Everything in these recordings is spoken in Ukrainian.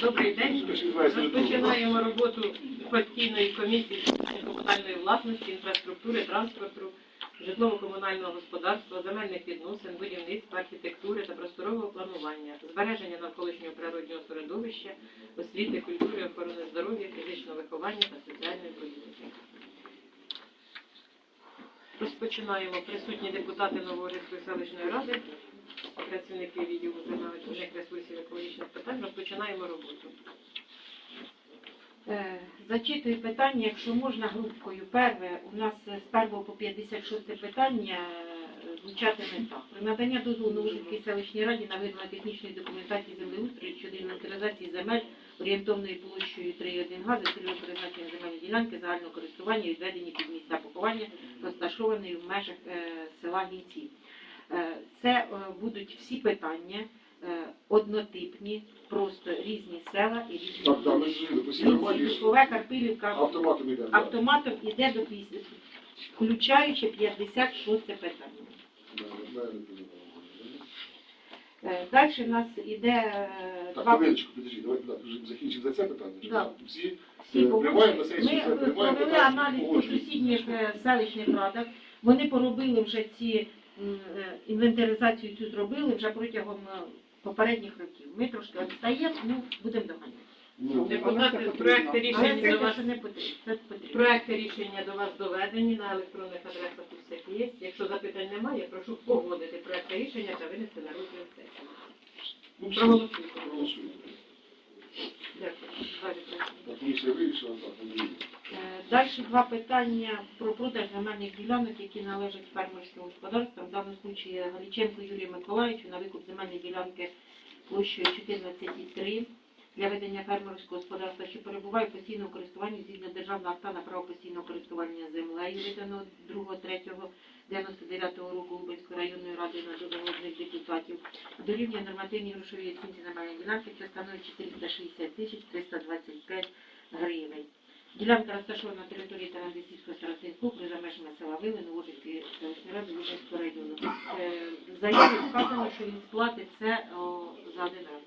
Добрий день. Розпочинаємо роботу постійної комісії комунальної власності, інфраструктури, транспорту, житлово-комунального господарства, земельних відносин, будівництва, архітектури та просторового планування, збереження навколишнього природнього середовища, освіти, культури, охорони здоров'я, фізичного виховання та соціальної політики. Розпочинаємо присутні депутати Новорізької селищної ради, працівники відділу земельних ресурсів екологічних питань. Розпочинаємо роботу. Е, Зачитую питання, якщо можна, групкою. Перше, у нас з 1 по 56 питання е, звучатиме так. Про надання дозволу Новосільській селищній раді на виділення технічної документації землеустрою щодо інвентаризації земель орієнтовною площею 3,1 га за цільовим призначенням земельної ділянки загального користування і відведені під місця поховання, розташованої в межах е, села Гінці. Е, Це е, будуть всі питання е, однотипні, просто різні села і різні Так, так, бачиш, Лукове, Карпилівка, автоматом йде. автоматом іде до 50, включаючи 56 питання. Понимаю. Далі в нас іде е, Так, два хвилиночку, підожди, давай закінчимо за це питання. Да. Всі всі е, приймаємо на сесію, Ми провели аналіз по сусідніх е, селищних радах. Вони поробили вже ці е, інвентаризацію цю зробили вже протягом е, попередніх років. Ми трошки відстаємо, ну будемо доганяти. Ну, Депутати, проекти рішення до вас не потрібно. Це потрібно. Проекти рішення до вас доведені на електронних адресах у всіх є. Якщо запитань немає, прошу погодити проекти рішення та винести на розгляд сесії. ну, Проголосуйте. Дякую. Комісія вирішила, так. Е, Далі два питання про продаж земельних ділянок, які належать фермерським господарствам. В даному случаї Галіченко Юрію Миколаївичу на викуп земельної ділянки площею 14,3 для ведення фермерського господарства, що перебуває в постійному користуванні згідно державного акта на право постійного користування землею, виданого 2.3.99 року Лубенської районної ради на договорних депутатів. Дорівнює нормативній грошовій оцінці земельної ділянки, що становить 460 тисяч 325 гривень. Ділянка розташована на території Тарандисівського старостинського округу за межами села Вили, Новожицької селищної ради Лужинського району. Е, В заяві вказано, що він сплатить це о, за один раз.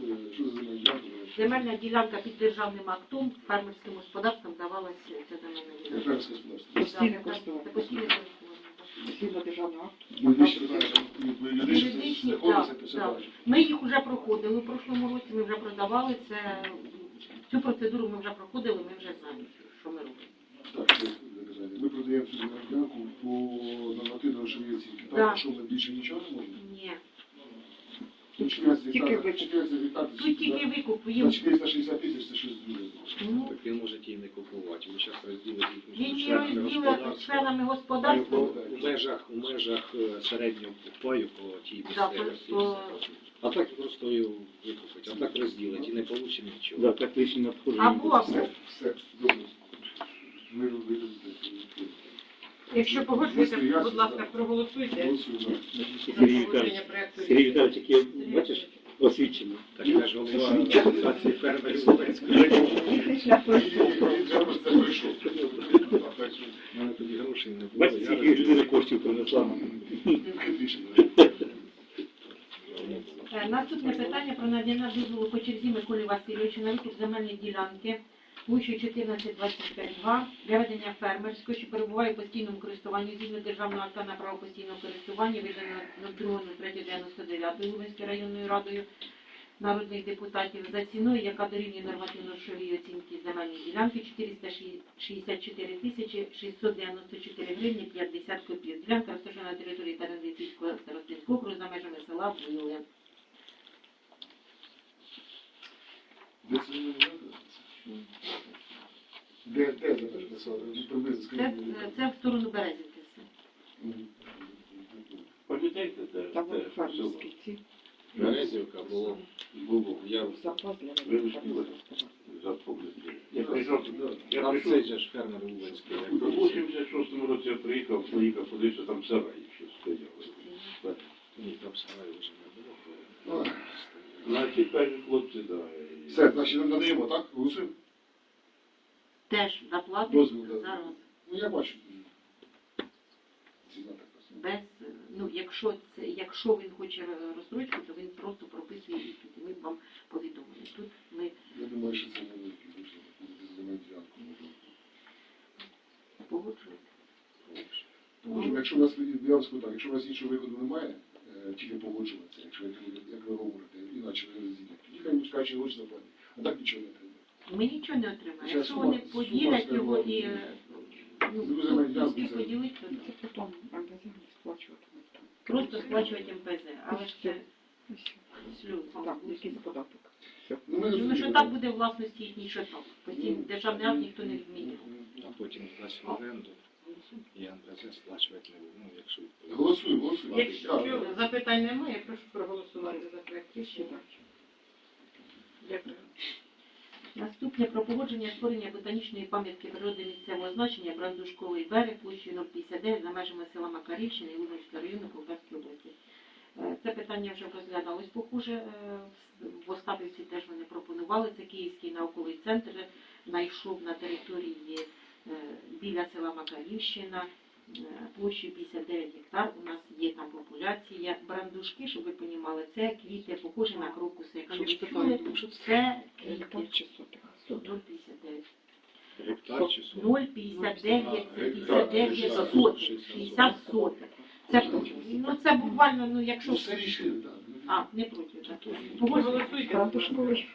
Е, земельна ділянка? Під державним актом фермерським господарством давалася ця земельна ділянка. постійне користування. Державного акту. Юридичні питання, юридичні Юридичні, знаходяться, так, так. Ми їх вже проходили у прошлому році, ми вже продавали це. Цю процедуру ми вже проходили, ми вже знаємо, що ми робимо. Так, ми продаємо цю землянку по нормативно що є Да. Так, що ми більше нічого не можемо? Ні. 14 Тільки гектар, викуп. 14 гектар, Тут тільки викуп на їм. 460 тисяч це щось друге. Ну, Так він може ті не купувати. Ми зараз розділимо їх між її членами господарства. У межах, у межах е, середнього паю по тій місцевості. А так просто його викупить, а так розділить і не вийде нічого. Да, так лично надходження. Або, Все, все, добре. Ми робили якщо Погоджуєте, будь ласка, проголосуйте за. погодження Віталійович, Сергій. Віталійович, як бачиш, освічено. Так я ж голова асоціації фермерів Луганської. Бачите, скільки людина коштів принесла. Е, Наступне питання про надання дозволу по черзі Миколі Васильовичу на викуп земельної ділянки площею 1425 для ведення фермерської, що перебуває в постійному користуванні згідно державного акта на право постійного користування, видано на 2.03.99 Лубенською районною радою народних депутатів за ціною, яка дорівнює нормативно-грошовій оцінки земельної ділянки 464 тисячі 694 гривні 50 копійок. Ділянка розташована на території Тарандицького старостинського округу за межами села Були. Де Де, де записали? Ну, Приблизно, Це, скажіть. е, це в сторону Березівки все. Мгм. Там вони фермерські ці Березівка було. Було. Я запас для Вибачте, фермерського господарства. Я прийшов, я там прийшов, же ж фермер Луганський. як у колись. 86-му році я приїхав, поїхав подивитися, там сараї ще стояли. Ні, там сараю вже не було. Значить, кажуть, хлопці, да. Все, значить, надаємо, так? Голосуємо? Теж заплатить Дозвіл, да. зараз Ну, я бачу. Ціна така. без, ну якщо це, якщо він хоче розстрочку, то він просто прописує відповідь. і Ми б вам повідомили. Тут ми Я думаю, що це невеликі вийшло. Земельну ділянку. погоджуємо. Тому, якщо у вас, я вам скажу так, якщо у вас іншого виходу немає, е, тільки погоджуватися, якщо як, ви- як ви говорите, іначе ви. Тоді хай скажуть, що гроші заплатять. А так нічого не треба. Ми нічого не отримаємо. Якщо вони поділять його і ну, ну, ну, скільки це- то Це потім сплачуватимуть. там. просто сплачувати МПЗ. Але ж це. Так, якийсь податок. Ну, Ну, що так буде власності їхній так. Потім державний акт ніхто не відмінює. А потім дасть в оренду. І НПЗ сплачувати не. Ну, якщо Голосуємо, голосуємо. Якщо запитань немає, я прошу проголосувати за проект рішення. Дякую. Наступне про погодження створення ботанічної пам'ятки природи місцевого значення Брандушковий берег площею 059 за межами села Макарівщини і Луганського району Полтавської області. Е, Це питання вже розглядалось похоже. е, В Остапівці теж вони пропонували. Це Київський науковий центр знайшов на території е, біля села Макарівщина е, площею 59 гектар. У нас є там популяція. Брандушки, щоб ви розуміли, це квіти, похожі на крокуси. Якщо ви чули, це Гектар квіти. 0,59. гектар чи сорок? 0,59, це Гектар, 59 60 сотих, 60 сотих. Це, ну, це буквально, ну, якщо... Ну, все рішили, так. А, не проти, так. Проголосуйте. Брандушковий.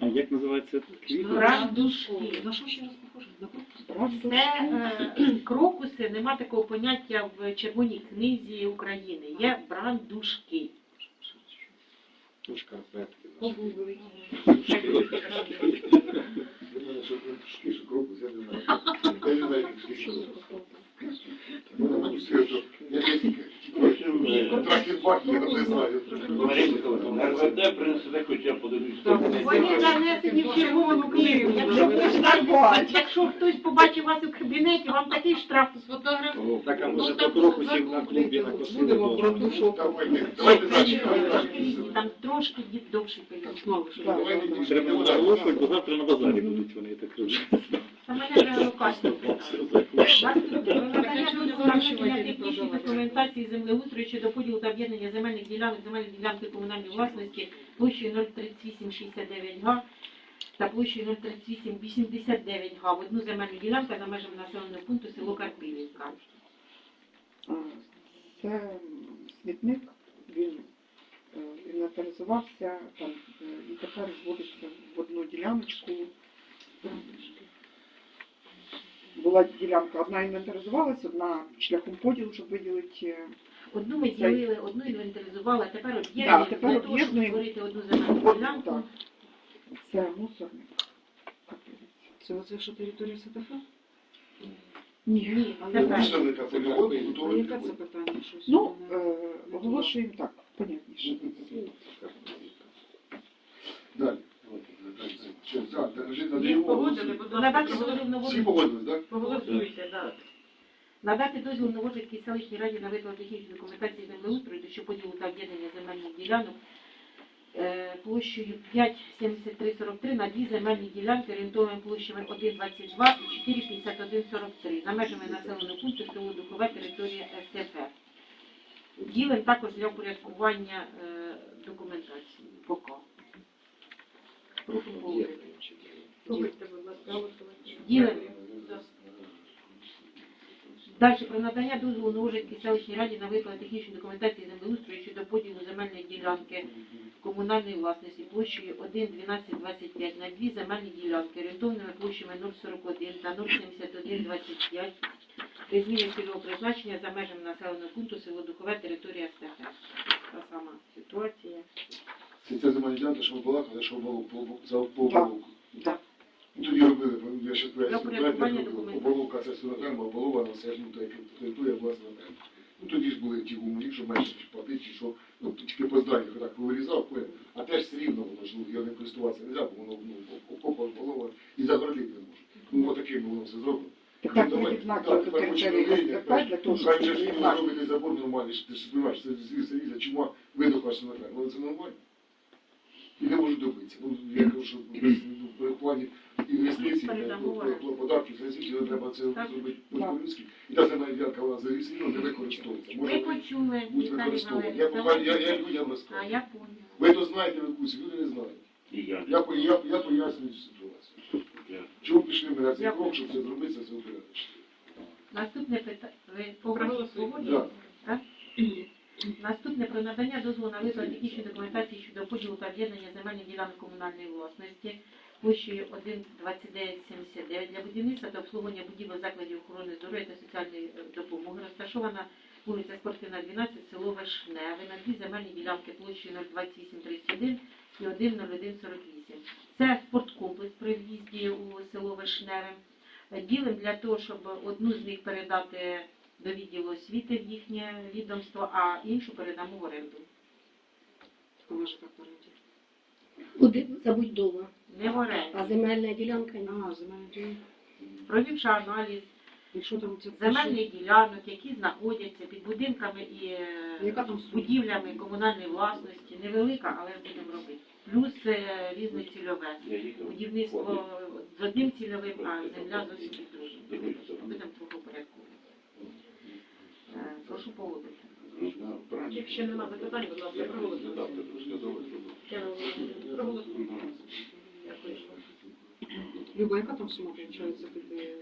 А як називається квіт? Брандушки. На що ще раз. Це е, крокуси, нема такого поняття в Червоній книзі України. Є брандушки. Ну, я не знаю. Ну. Вони занесені в червону. Якщо хтось, побачив вас у кабінеті, вам такий штраф а давайте. Там трошки будуть вони, так кажу. Та мене вже рукастю. документації землеустрою щодо поділу та об'єднання земельних ділянок, земельних ділянки комунальної власності площею 03869 га та площею 03889 га в одну земельну ділянку за межами населеного пункту село Карпилівка. Це смітник, він е, інвентаризувався там, е, і тепер зводиться в одну діляночку. Була ділянка, одна інвентаризувалася, одна шляхом поділу, щоб виділити. е, Одну ми ділили, одну інвентаризували, а тепер Да, об'єднуємо тепер для того, щоб створити одну земельну ділянку. так. Це мусорник. Це оце, що територія СТФ? Ні. Ні, А це яка- так. Мусорника поділили, А яке це питання? Щось Ну, е, оголошуємо так, понятніше. Далі. Що, так, Їх погодили, будь ласка, Надати дозвіл на Всі погодились, так? Проголосуйте, так. Надати дозвіл на Новожицькій селищній раді на виплату технічної документації землеустрою що поділу та об'єднання земельних ділянок е, площею 5,7343 на дві земельні ділянки орієнтовними площами 1,22 і 4,5143 за межами населеного пункту село Духове територія СТФ. Ділим також для упорядкування е, документації ПОКО. Прошу погодити. Слухайте, будь ласка. Ділим. Далі про надання дозволу Новожицькій селищній раді на виплату технічної документації землеустрою щодо поділу земельної ділянки комунальної власності площею 1,1225 на дві земельні ділянки орієнтовними площами 041 та 07125 при зміні цільового призначення за межами населеного пункту село Духове територія СТФ. Та сама ситуація. Це земельна ділянка, що ми балакали, що було по-. Так. Ну, Тоді робили, я ще проєкту, документів. оболовка це свинотема, оболова на все ж, ну, територія була свинотема. Ну, тоді ж були ті умні, що менше платити, чи що, ну, тільки по зданнях так повирізав, поняв? а теж все рівно воно ж, ну, його не користуватися не можна, бо воно, ну, окопа, оболова, і загородити не може. Ну, отаким воно все зроблено. Тепер Ну, відзнаки так, до території СТФ для того, щоб не відзнаки. робити забор нормальний, що ти ж розумієш, це звірся різа, чому видохла свинотема, але це нормально. І не можу добитися. Ну, я кажу, що ну, в плані інвестицій, Передамо по- оренду. по податків, це треба це зробити по-людськи. І та земельна ділянка вона зареєстрована, не використовується. Ви Може почули, бути Віталій використована. Я, Валерійович. я, я людям А я поняла. Ви то знаєте, ви курсі, люди не знають. Я. Я, я, я пояснюю цю ситуацію. Чому пішли ми на цей крок, щоб це зробити, це зробити? Наступне питання. Ви? Так? Наступне про надання дозволу на визнання технічної документації щодо поділу та об'єднання земельних ділянок комунальної власності площею 1,2979 для будівництва та обслуговування будівель закладів охорони здоров'я та соціальної е, допомоги розташована вулиця Спортивна, 12, село Вишневе, на дві земельні ділянки площею 02831 і 10148. Це спорткомплекс при в'їзді у село Вишневе. Ділим для того, щоб одну з них передати до відділу освіти в їхнє відомство, а іншу передамо в оренду. Кого ж Не оренду. А земельна ділянка ні. А, земельні ділянки. Провівши аналіз І що там це? земельних ділянок, які знаходяться під будинками і е, Яка там сума? будівлями комунальної власності, невелика, але будемо робити. Плюс е, різне цільове. Будівництво з одним цільовим, а земля зовсім під другим. Будемо трохи порядку. Прошу погодити. Якщо нема запитань, будь ласка, Проголосуємо. Дякую. Люба, яка там сума виходить?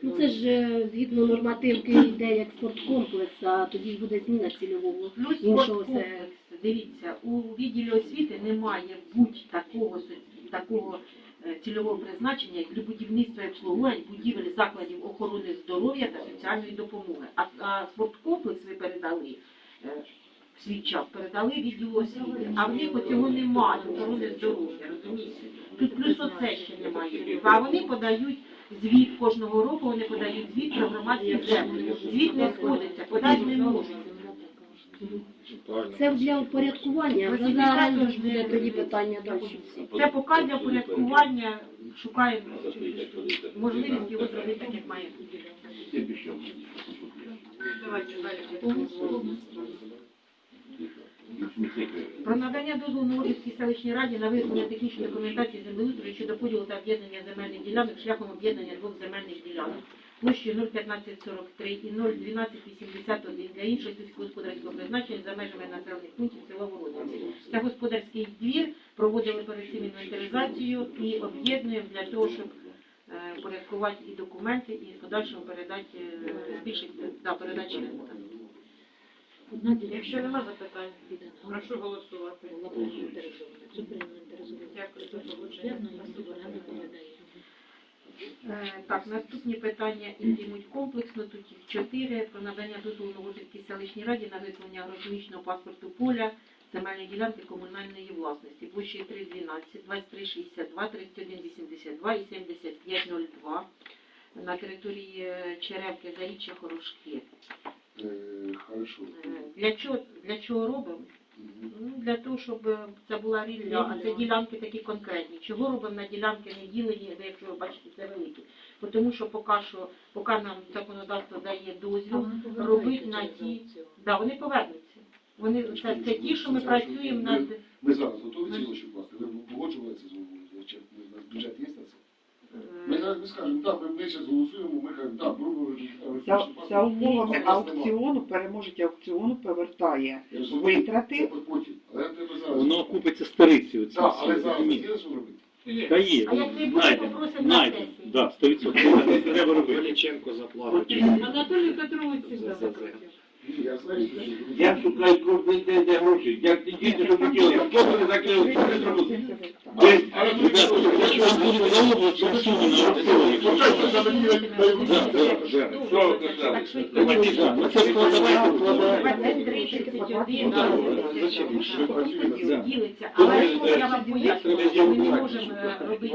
Ну це ж згідно нормативки йде як спорткомплекс, а тоді ж буде зміна цільового. Плюс Іншого спорткомплекс, дивіться, у відділі освіти немає будь-такого со- такого е, цільового призначення як для будівництва і обслуговування будівель закладів охорони здоров'я та соціальної допомоги. А, а спорткомплекс ви передали е, в свій час, передали відділу освіти. А в них цього немає охорони здоров'я, розумієте? Тут плюс оце ще немає. А вони подають звіт кожного року, вони подають звіт про громадські землі. Звіт не сходиться, подати не можуть. Це для упорядкування, а за оренду ж буде тоді питання далі. Це поки для порядкування шукаємо можливість його зробити так, як має бути. Давайте далі. Про надання дозволу Новорівській селищній раді на визнання технічної документації землеустрою щодо поділу та об'єднання земельних ділянок шляхом об'єднання двох земельних ділянок площею 01543 і 01281 для іншого сільськогосподарського призначення за межами населених пунктів села Володимир. Це господарський двір, проводили перед інвентаризацію і об'єднуємо для того, щоб е, порядкувати і документи, і в подальшому передати, е, збільшити, да, передачі Якщо нема запитань, прошу голосувати. Дякую за погодження. Е, Так, наступні питання йтимуть комплексно. Тут їх чотири. Про надання дозволу Новожицькій селищній раді на визнання агрономічного паспорту поля земельної ділянки комунальної власності. Площі 312, 2362, 3182 і 7502 на території е, Черевки, Заріччя, Хорошки. Е, Хорошо. Е, Для чого, для чого робимо? Ну, для того, щоб е, це була рівня, а це ділянки такі конкретні. Чого робимо на ділянки не ділені, де, якщо ви бачите, це великі. Тому що поки, що, поки нам законодавство дає дозвіл, робити на ті, да, вони повернуться. Вони, це, це ті, що ми працюємо над... Ми зараз готові ці гроші вкласти. Ви погоджували це з нас бюджет є на це? Ми зараз ми скажемо, так, ми, зараз голосуємо, ми кажемо, так, пробуємо. За, за умовами аукціону переможець аукціону повертає витрати. Воно окупиться стариці. оці Так, але зараз розумієте? є що робити? Та є, А як не буде, знайдемо, знайдемо. Да, 100%. Треба робити. Заплатить. Анатолій Петрович завжди запросив. Я знаю, що Я шукаю кожен день де гроші. Як ті діти, що хотіли, хто вони закрили, що не зробили? Ви- Ребята, якщо вас будуть заложувати, то суми на аукціоні. Да, да, да. Що ви казали? Так що Давайте, да, ну це вкладає, вкладає. 23, 31, Да, да, зачем? Да. ділиться. Але я вам пояснюю, що ми не можемо е, робити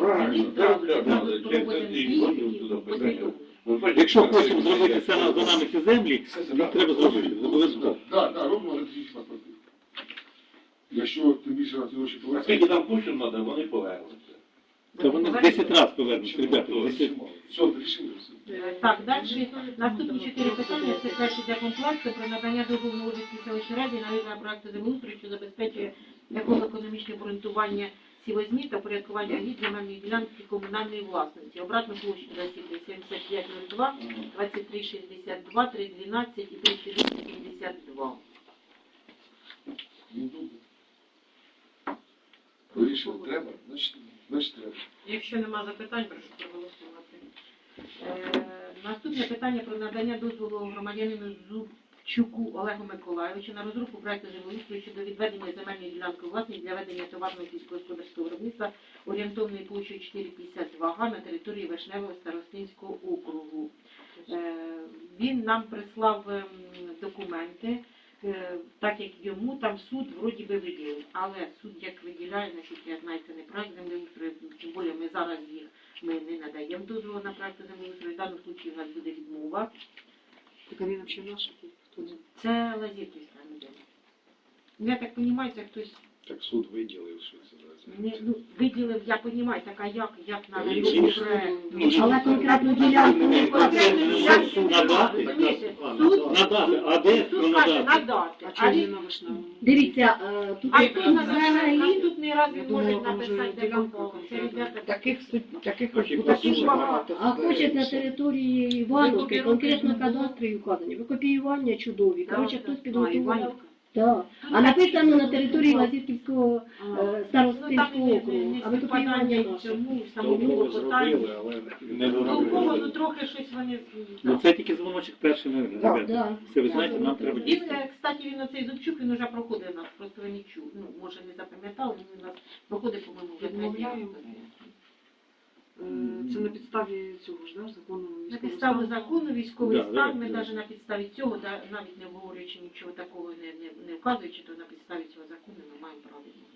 послідовно. Якщо хочемо зробити це на- за нами ці землі, нам треба зробити. Обов'язково. Так, так, робимо електричні паспорти. Якщо тим більше на ці гроші А скільки там коштів треба, вони повернуться. Та вони в 10 разів повернуться, ребята. 10. все, рішили все. Е, Так, далі наступні чотири питання. Це перше для комплексу про надання дозволу Новожицькій селищній раді на виконання проекту землеустрою, що забезпечує якого економічне обґрунтування сівозмі та порядкування робіт земельної ділянки комунальної власності. Обратну площу засіди 7502, 2362, 312 і 3472. Ну. Вирішили, треба? Значить, значить треба. Якщо нема запитань, прошу проголосувати. Е, Наступне питання про надання дозволу громадянину Зубчуку Олегу Миколайовичу на розробку проекту землеустрою щодо відведення земельної ділянки у власність для ведення товарного сільськогосподарського виробництва орієнтовною площею 4,52 га на території Вишневого Старостинського округу. Е, Він нам прислав ем, документи, е, так як йому там суд вроді би виділив. Але суд як виділяє, значить, я знаю, це не проект землеустрою, тим більше ми зараз їх ми не надаємо дозволу на проект землеустрою. В даному випадку у нас буде відмова. Так він взагалі наш? Хто це? Це лазірківська людина. Ну, Я так розумію, це хтось Так суд виділив, що не, ну, виділив, я розумію, так а як, як на проекту? Але конкретну ділянку не немає, Надати, а де каже надати? А він? Дивіться, е, тут А тут на взагалі- наступний раз Я він думала, може написати, де ділянка. Це ребята Таких суд- таких Таких дуже багато. багато. А хочуть на території Івановки, конкретно не було. кадастрі вказані. Викопіювання чудові. Коротше, хтось підготував. Так. А написано на території Лазівківського е, Ну, старостинського округу. А співпадання наше. цьому самому Довго питанню. зробили, але Не Довго, ну трохи щось вони... Ну це тільки дзвоночок перший, не ребята. Все, ви знаєте, нам треба дійсно. е, кстати, він оцей Зубчук, він вже проходив нас, просто ви не чув. Ну, може не запам'ятали, він у нас проходить, по-моєму, вже третій раз. Відмовляємо. Е, Це на підставі цього ж, да, закону На військового підставі стану? закону військовий Да, стан, да, ми да. навіть на підставі цього, да, навіть не говорячи нічого такого, не, не, не вказуючи, то на підставі цього закону ми маємо право відмовити.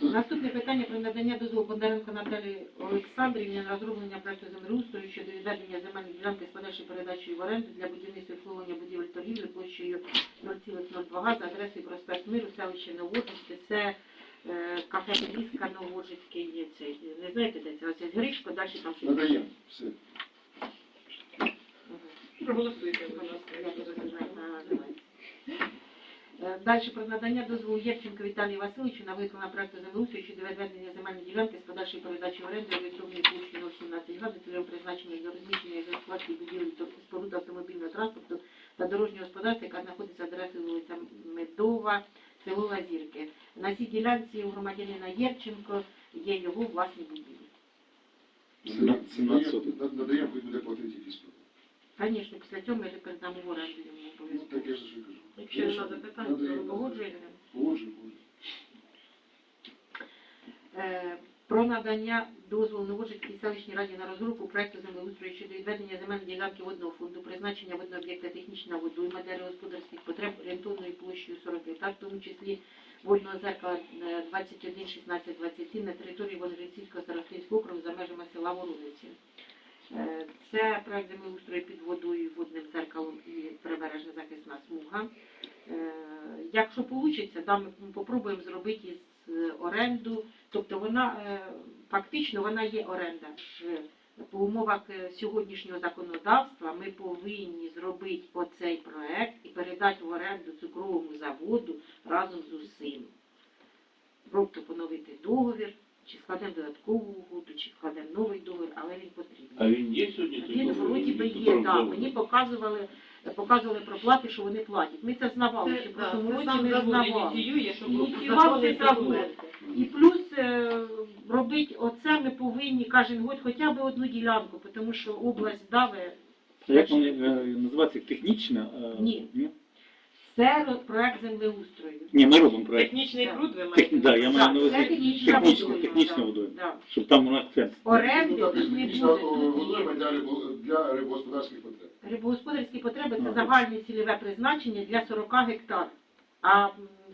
Наступне питання про надання дозволу Бондаренко Наталі Олександрівні на розроблення проекту землеустрою щодо відведення земельної ділянки з подальшою передачею в оренду для будівництва і обслуговування будівель торгівлі площею 0,02 га за адресою проспект Миру, селище Новожицьке. Це кафе Беліска Новожицьке є цей. Не знаєте, де це? Оце Гришко, далі там щось. Надаємо. Все. Проголосуйте, будь ласка. Е, Далі про надання дозволу Євченко Віталію Васильовичу на виконання проекту землеустрою щодо відведення земельної ділянки з подальшої передачі в оренду орієнтовної площі 017 га цільовим призначенням для розміщення і будівель та споруд автомобільного транспорту та дорожнього господарства, яка знаходиться адресою вулиця Медова, село Лазірки. На цій ділянці у громадянина Єрченко є його власні будівлі. Надаємо, 17 соток. над- Надаємо, хоч буде платити плати. Звісно, після цього ми передамо в оренду йому Ну, обов'язково. так я ж кажу. Якщо є запитання, то. Погоджуєте? Погоджую, погоджую. Е, про надання дозволу Новожицькій селищній раді на розробку проекту землеустрою щодо відведення земельної ділянки водного фонду, призначення водного об'єкта технічна водойма для господарських потреб орієнтовною площею 40 гектар, в тому числі водного зеркала е, 21, 16, 27 на території Вонрицівського старостинського округу за межами села Воруниці. Е, Це проект землеустрою під водою, водним зеркалом і прибережна захисна смуга. Е, Якщо вийде, ми попробуємо зробити із оренду, тобто вона е, фактично вона є оренда. По умовах е, сьогоднішнього законодавства ми повинні зробити оцей проект і передати в оренду цукровому заводу разом з усім. Тобто поновити договір, чи складемо додаткову угоду, чи складемо новий договір, але він потрібен. А він є сьогодні? Він вроді би є, так. Мені показували, показували проплати, що вони платять. Ми це знавали, Це, що сам ми знавали. цей завод. І плюс е, робити оце ми повинні кожен год хоча б одну ділянку, тому що область даве. Як вони е, називаються технічно? е, Ні. Ні? Це ро- проект землеустрою. Ні, ми робимо проєкт. Технічний Так. труд ви маєте? да, я маю на увазі технічна технічна да. Щоб там у нас це. Оренди не буде. для рибогосподарських потреб. Рибогосподарські потреби це загальне цільове призначення для 40 гектар, а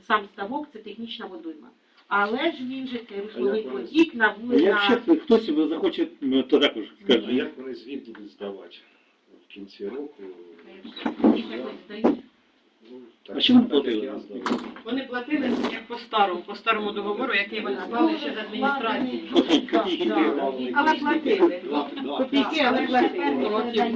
сам ставок це технічна водойма. Але ж він же цей русловий потік на вулиці. Якщо хтось захоче, ну, то також А скаже. як вони звіт будуть здавати в кінці року? Ну, А чому не платили? Вони платили як по старому, по старому договору, який вони склали ще з адміністрації. Але платили. Копійки, але платили.